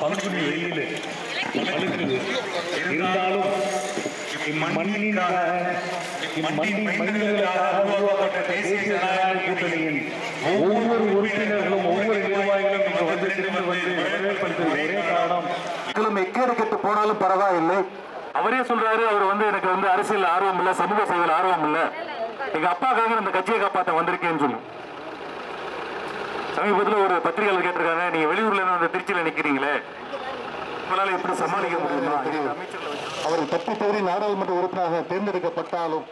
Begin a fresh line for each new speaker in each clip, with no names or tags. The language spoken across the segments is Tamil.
பங்குனி வெயில். இருந்தாலும் இம்மண்ணிற்காக இம்மண்ணின் மனிதர்களுக்காக உருவாக்கப்பட்ட தேசிய ஜனநாயக கூட்டணியின் ஒவ்வொரு உறுப்பினர்களும் ஒவ்வொரு நிர்வாகிகளும் இங்கு வந்து திரும்ப வந்து வரவேற்பளித்தது ஒரே காரணம்
மக்களும் எக்கேடு கெட்டு போனாலும் பரவாயில்லை. அவரே சொல்றாரு அவர் வந்து எனக்கு வந்து அரசியல் ஆர்வம் இல்ல சமூக சேவையில் ஆர்வம் இல்ல. எங்க அப்பாக்காக அந்த கட்சியை காப்பாத்த வந்திருக்கேன்னு சொல்லி. சமீபத்தில் பத்திரிகையாளர் கேட்டிருக்காங்க. நீங்க வெளியூர்ல இருந்து வந்து திருச்சியில நிக்கிறீங்களே உங்களால எப்படி சமாளிக்க முடியுமா? அவர் தப்பி தவறி நாடாளுமன்ற உறுப்பினராக தேர்ந்தெடுக்கப்பட்டாலும்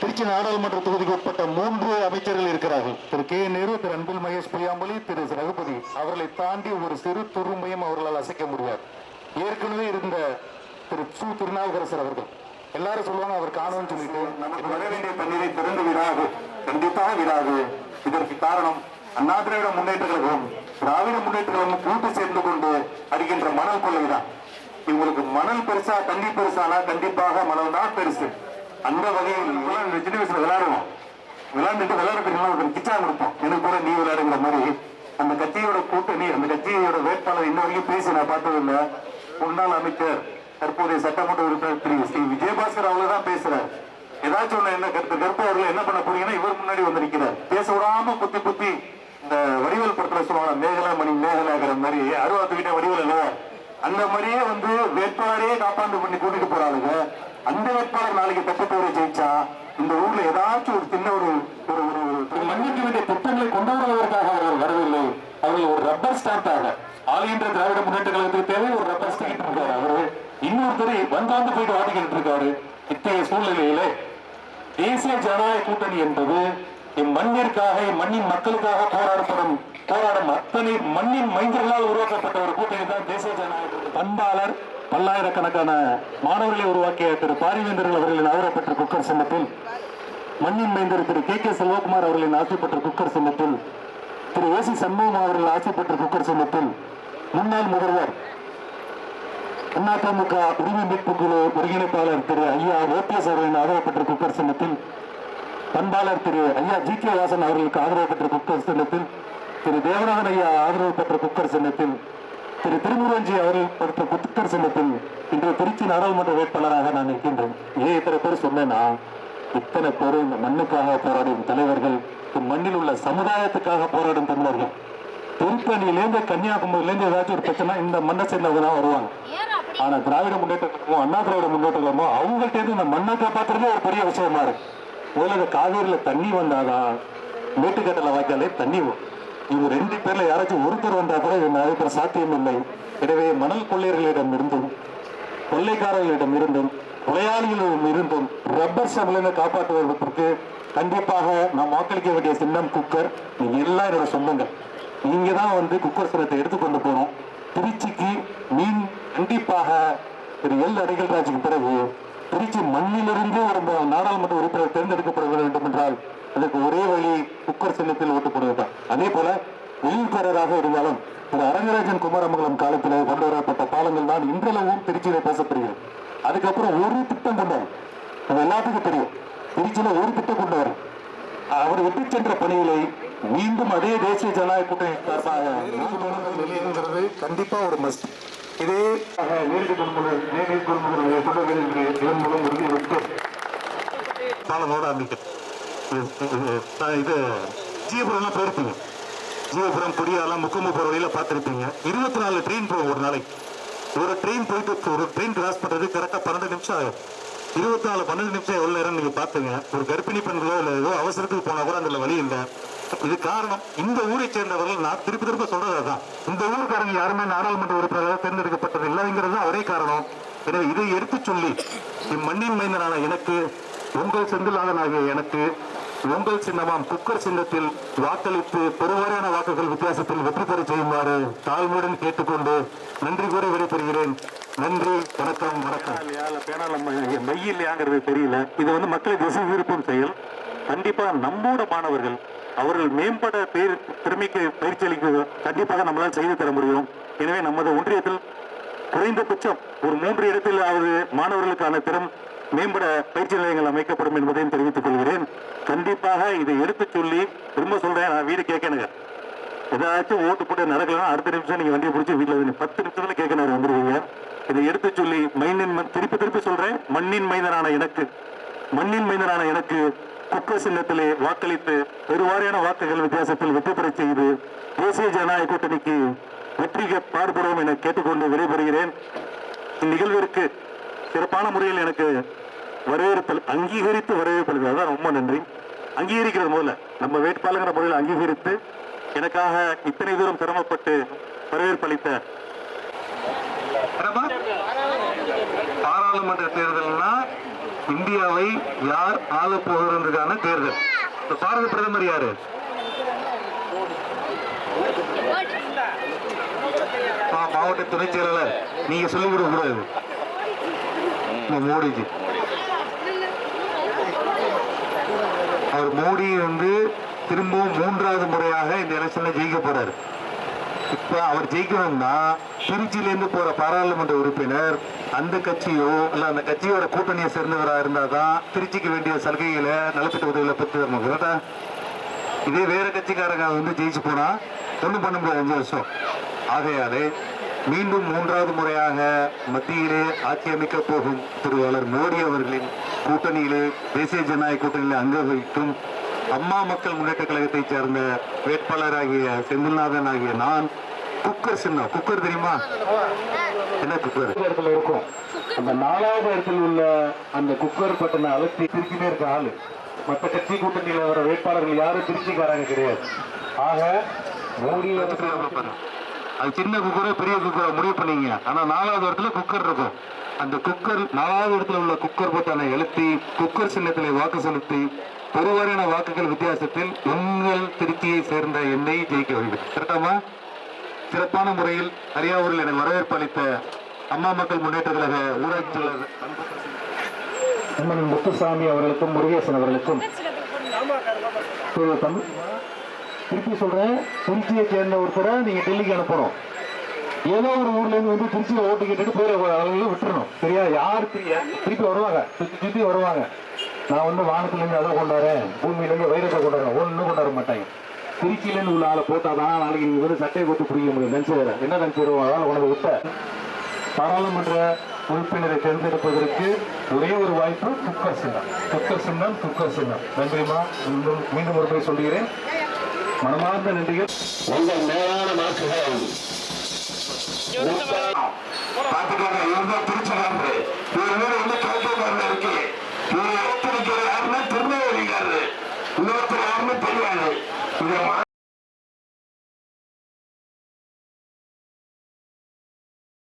திருச்சி நாடாளுமன்ற தொகுதிக்கு உட்பட்ட மூன்று அமைச்சர்கள் இருக்கிறார்கள். திரு கே. நேரு திரு அன்பில் மகேஷ் பொய்யாமொழி திரு ரகுபதி. அவர்களை தாண்டி ஒரு சிறு துரும்பையும் அவர்களால் அசைக்க முடியாது. ஏற்கனவே இருந்த திரு சு. திருநாவுக்கரசர் அவர்கள். எல்லாரும் சொல்லுவாங்க அவர் காணும்னு சொல்லிட்டு. நமக்கு வர வேண்டிய தண்ணீரை திறந்து விடாது. கண்டிப்பாக விடாது. இதற்கு காரணம் அண்ணா திராவிட முன்னேற்ற கழகம் திராவிட முன்னேற்ற கழகம் கூட்டு சேர்ந்து கொண்டு அடிக்கின்ற மணல் கொள்ளைதான். இவங்களுக்கு மணல் பெருசா தண்ணி பெருசானா? கண்டிப்பாக மணல் தான் பெருசு. அந்த வகையில் சின்ன வயசுல விளையாடுவோம். விளையாண்டுட்டு விளையாடுறதுக்கு ஒரு கிச்சா கொடுப்போம். எனக்கு கூட நீ விளையாடுங்கிற மாதிரி அந்த கட்சியோட கூட்டணி அந்த கட்சியோட வேட்பாளர் இன்ன வரைக்கும் பேசி நான் பார்த்ததில்லை. முன்னாள் அமைச்சர் தற்போதைய சட்டமன்ற உறுப்பினர் திரு ஸ்ரீ விஜயபாஸ்கர் அவர்கள் தான் பேசுறாரு. ஏதாச்சும் ஒண்ணு என்ன கருத்து கருப்பு அவர்கள் என்ன பண்ண போறீங்கன்னா இவர் முன்னாடி வந்திருக்கிறார். பேச விடாம குத்தி குத்தி இந்த வடிவல் படத்துல சொல்லுவாங்க மேகலா மணி மேகலாங்கிற மாதிரி அருவாத்துக்கிட்ட வடிவல் இல்ல அந்த மாதிரியே வந்து வேட்பாளரே காப்பாண்டு பண்ணி கூட்டிட்டு போறாளுங்க. அந்த வேட்பாளர் நாளைக்கு தட்டத்தோட ஜெயிச்சா இந்த ஊர்ல ஏதாச்சும் ஒரு சின்ன ஒரு ஒரு ஒரு ஒரு மன்னிக்க வேண்டிய திட்டங்களை கொண்டாடுவதற்காக அவர்கள் வரவில்லை. அவர்கள் ஒரு ரப்பர் ஸ்டாம்பாக ஆளுகின்ற திராவிட முன்னேற்ற கழகத்துக்கு தேவை ஒரு ரப்பர் ஸ்டாம்ப் இருக்காரு அவரு. இன்னொருத்தர் வந்தாந்து போயிட்டு வாடிக்கிட்டு இருக்காரு. இத்தகைய சூழ்நிலையிலே தேசிய ஜனநாயக கூட்டணி என்பது இம்மண்ணிற்காக இம்மண்ணின் மக்களுக்காக போராடப்படும் போராடும் அத்தனை மண்ணின் மைந்தர்களால் உருவாக்கப்பட்ட ஒரு கூட்டணி தான் தேசிய ஜனநாயக பண்பாளர் பல்லாயிரக்கணக்கான மாணவர்களை உருவாக்கிய திரு பாரிவேந்தர்கள் அவர்களின் ஆதரப்பட்ட குக்கர் சின்னத்தில் மண்ணின் மைந்தர் திரு கே கே செல்வகுமார் அவர்களின் ஆசைப்பட்ட குக்கர் சின்னத்தில் திரு ஏசி சண்முகம் அவர்கள் ஆசைப்பட்ட குக்கர் சின்னத்தில் முன்னாள் முதல்வர் அதிமுக உரிமை மீட்பு குழு ஒருங்கிணைப்பாளர் திரு ஐயா ஓபிஎஸ் அவர்களின் ஆதரவு குக்கர் சின்னத்தில் பண்பாளர் திரு ஐயா ஜி கே வாசன் அவர்களுக்கு ஆதரவு பெற்ற குக்கர் சின்னத்தில் திரு தேவநாதன் ஐயா ஆதரவு பெற்ற குக்கர் சின்னத்தில் திரு திருமுருகன்ஜி அவர்கள் பெற்ற குக்கர் சின்னத்தில் இன்று திருச்சி நாடாளுமன்ற வேட்பாளராக நான் இருக்கின்றேன் ஏன் இத்தனை பேர் சொன்னேன்னா இத்தனை பேர் இந்த மண்ணுக்காக போராடும் தலைவர்கள் மண்ணில் உள்ள சமுதாயத்துக்காக போராடும் தமிழர்கள். திருப்பணியிலேருந்து கன்னியாகுமரியிலேருந்து ஏதாச்சும் ஒரு பிரச்சனை இந்த மண்ணை சேர்ந்தவங்க தான் வருவாங்க ஆனா திராவிட முன்னேற்ற அண்ணா திராவிட முன்னேற்ற கழகமோ அவங்கள்ட்ட இந்த மண்ணை காப்பாத்துறதே ஒரு பெரிய விஷயமா இருக்கு. முதல்ல இந்த காவேரியில தண்ணி வந்தாதான் மேட்டுக்கட்டல வாய்க்காலே தண்ணி வரும். இவங்க ரெண்டு பேர்ல யாராச்சும் ஒருத்தர் வந்தா கூட இது நடைபெற சாத்தியம் இல்லை எனவே மணல் கொள்ளையர்களிடம் இருந்தும் கொள்ளைக்காரர்களிடம் இருந்தும் கொலையாளிகளிடம் இருந்தும் ரப்பர் ஸ்டாம்பிலிருந்து காப்பாற்றுவதற்கு கண்டிப்பாக நாம் வாக்களிக்க வேண்டிய சின்னம் குக்கர். நீங்க எல்லாம் என்னோட சொந்தங்கள். நீங்க தான் வந்து குக்கர் சின்னத்தை எடுத்துக்கொண்டு போகணும். திருச்சிக்கு மீன் கண்டிப்பாக திரு எல் அடிகல்ராஜுக்கு பிறகு திருச்சி மண்ணிலிருந்து ஒரு நாடாளுமன்ற உறுப்பினர் தேர்ந்தெடுக்கப்பட வேண்டும் என்றால் அதற்கு ஒரே வழி குக்கர் சின்னத்தில் ஓட்டு போடுவதுதான் அதே போல வெளியூர்காரராக இருந்தாலும் திரு அரங்கராஜன் குமாரமங்கலம் காலத்தில் கொண்டு வரப்பட்ட பாலங்கள் தான் இன்றளவும் திருச்சியில பேசப்படுகிறது. அதுக்கப்புறம் ஒரு திட்டம் கொண்டார் அது எல்லாத்துக்கும் தெரியும். திருச்சியில ஒரு திட்டம் கொண்டார் அவர் விட்டு சென்ற பணிகளை மீண்டும் அதே தேசிய ஜனநாயக கூட்டணி சார்பாக கண்டிப்பா ஒரு மஸ்ட் இதே நேரடி கொள்முதல் நேரடி கொள்முதல் தொடர்பில் என்று இதன் மூலம் உறுதியளித்து பாலமோட ஆரம்பிக்கிறது இது ஜீவபுரம்லாம் போயிருப்பீங்க. ஜீவபுரம் கொடியாலாம் முக்கம்பு போகிற வழியில பார்த்துருப்பீங்க. இருபத்தி நாலு ட்ரெயின் போகும் ஒரு நாளைக்கு. ஒரு ட்ரெயின் போயிட்டு ஒரு ட்ரெயின் கிராஸ் பண்றது கரெக்டாக பன்னெண்டு நிமிஷம் ஆகும். இருபத்தி நாலு பன்னெண்டு நிமிஷம் எவ்வளோ நேரம் நீங்கள் பாத்துங்க ஒரு கர்ப்பிணி பெண்களோ இல்லை ஏதோ அவசரத்துக்கு போனா கூட அந்த வழி இல்லை. இது காரணம். இந்த ஊரை சேர்ந்தவர்கள் நான் திருப்பி திருப்ப சொல்றது தான் இந்த ஊருக்காரங்க யாருமே நாடாளுமன்ற உறுப்பினராக தேர்ந்தெடுக்கப்பட்டது இல்லைங்கிறது தான் ஒரே காரணம். எனவே இதை எடுத்துச் சொல்லி இம்மண்ணின் மைந்தனான எனக்கு உங்கள் செந்திலாளனாகிய எனக்கு உங்கள் சின்னமாம் குக்கர் சின்னத்தில் வாக்களித்து பெருவாரியான வாக்குகள் வித்தியாசத்தில் வெற்றி பெற செய்யுமாறு தாழ்மையுடன் கேட்டுக்கொண்டு நன்றி கூறி விடைபெறுகிறேன். நன்றி வணக்கம் வணக்கம். பேனால மெய் இல்லையாங்கிறது தெரியல. இது வந்து மக்களை திசை விருப்பம் செயல். கண்டிப்பா நம்மோட மாணவர்கள் அவர்கள் மேம்பட பேர் திறமைக்கு பயிற்சி அளிக்க கண்டிப்பாக நம்மளால் செய்து தர முடியும். எனவே நமது ஒன்றியத்தில் குறைந்தபட்சம் ஒரு மூன்று இடத்தில் அவது மாணவர்களுக்கான திறம் மேம்பட பயிற்சி நிலையங்கள் அமைக்கப்படும் என்பதையும் தெரிவித்துக் கொள்கிறேன். கண்டிப்பாக இதை எடுத்துச் சொல்லி திரும்ப சொல்றேன் நான் வீடு கேட்கணுங்க. ஏதாச்சும் ஓட்டு போட்டு நடக்கலாம் அடுத்த நிமிஷம் நீங்க வண்டியை பிடிச்சி வீட்டில் பத்து நிமிஷத்துல கேட்கணும் வந்துருவீங்க. இதை எடுத்து சொல்லி மைனின் மண்- திருப்பி திருப்பி சொல்றேன் மண்ணின் மைந்தனான எனக்கு மண்ணின் மைந்தனான எனக்கு குக்க சின்னத்திலே வாக்களித்து பெருவாரியான வாக்குகள் வித்தியாசத்தில் வெற்றி பெறச் செய்து தேசிய ஜனநாயக கூட்டணிக்கு வெற்றிக்கு பாடுபடுவோம் என கேட்டுக்கொண்டு விடைபெறுகிறேன். இந்நிகழ்விற்கு சிறப்பான முறையில் எனக்கு வரவேற்பல் அங்கீகரித்து வரவேற்பது தான் ரொம்ப நன்றி. அங்கீகரிக்கிறது முதல்ல. நம்ம வேட்பாளர்கிற முறையில் அங்கீகரித்து எனக்காக இத்தனை தூரம் சிரமப்பட்டு வரவேற்பளித்த பாராளுமன்ற தேர்தல்னா இந்தியாவை யார் ஆள போகிறதுக்கான தேர்தல்? பாரத பிரதமர் யாரு? மாவட்ட துணைச் செயலாளர். நீங்க சொல்லிக் கூடாது. மோடிஜி. அவர் மோடி வந்து திரும்பவும் மூன்றாவது முறையாக இந்த எலெக்ஷன்ல ஜெயிக்க போறாரு. இப்ப அவர் ஜெயிக்கணும்னா திருச்சியிலேருந்து போகிற பாராளுமன்ற உறுப்பினர் அந்த கட்சியோ இல்லை அந்த கட்சியோட கூட்டணியை சேர்ந்தவராக இருந்தால் தான் திருச்சிக்கு வேண்டிய சலுகைகளை நலத்திட்ட உதவிகளை பெற்று தரணும். கரெக்டா இதே வேற கட்சிக்காரங்க வந்து ஜெயிச்சு போனால் ஒன்றும் பண்ண முடியாது அஞ்சு வருஷம். ஆகையாலே மீண்டும் மூன்றாவது முறையாக மத்தியிலே ஆட்சி அமைக்கப் போகும் திருவாளர் மோடி அவர்களின் கூட்டணியிலே தேசிய ஜனநாயக கூட்டணியிலே அங்க வகிக்கும் அம்மா மக்கள் முன்னேற்ற கழகத்தை சேர்ந்த வேட்பாளராகிய செந்தில்நாதன் ஆகிய நான் குக்கர் சின்னம் குக்கர் தெரியுமா? என்ன குக்கர்? இடத்துல இருக்கும். அந்த நாலாவது இடத்தில் உள்ள அந்த குக்கர் பட்டனை அழுத்தி திருச்சிட்டே இருக்க ஆளு. மற்ற கட்சி கூட்டணியில் வர வேட்பாளர்கள் யாரும் திருச்சிக்காரங்க கிடையாது. ஆக மோடி அது சின்ன குக்கரோ. பெரிய குக்கரோ முடிவு பண்ணீங்க. ஆனா நாலாவது இடத்துல குக்கர் இருக்கும். அந்த குக்கர் நாலாவது இடத்துல உள்ள குக்கர் பட்டனை அழுத்தி குக்கர் சின்னத்திலே வாக்கு செலுத்தி பெருவாரியான வாக்குகள் வித்தியாசத்தில் உங்கள் திருச்சியை சேர்ந்த என்னை ஜெயிக்க வைக்கும் கரெக்டாமா சிறப்பான முறையில் அரியாவூரில் எனக்கு வரவேற்பு அளித்த அம்மா மக்கள் முன்னேற்ற கழக ஊராட்சி செயலர் முத்துசாமி அவர்களுக்கும் முருகேசன் அவர்களுக்கும். தமிழ் திருப்பி சொல்றேன் திருச்சியை சேர்ந்த ஒருத்தரை நீங்க டெல்லிக்கு அனுப்பணும். ஏதோ ஒரு ஊர்ல இருந்து வந்து திருச்சியில ஓட்டு கேட்டுட்டு போயிட அளவுல விட்டுறணும். சரியா? யார் திருப்பி வருவாங்க. சுத்தி சுத்தி வருவாங்க. நான் வந்து வானத்துல இருந்து அதை கொண்டாடுறேன் பூமியில இருந்து வைரத்தை கொண்டாடுறேன் ஒன்னும் கொண்டாட மாட்டாங்க. திருச்சியில இருந்து உள்ள ஆளை போட்டாதான் நாளைக்கு நீங்க வந்து சட்டையை கொடுத்து பிடிக்க முடியும். நினைச்சு என்ன நினைச்சு அதனால உனக்கு விட்ட பாராளுமன்ற உறுப்பினரை தேர்ந்தெடுப்பதற்கு ஒரே ஒரு வாய்ப்பு குக்கர் சின்னம். குக்கர் சின்னம் குக்கர் சின்னம். நன்றிமா மீண்டும் மீண்டும் ஒரு முறை சொல்கிறேன் மனமார்ந்த நன்றிகள்.
உங்கள் மேலான வாக்குகள்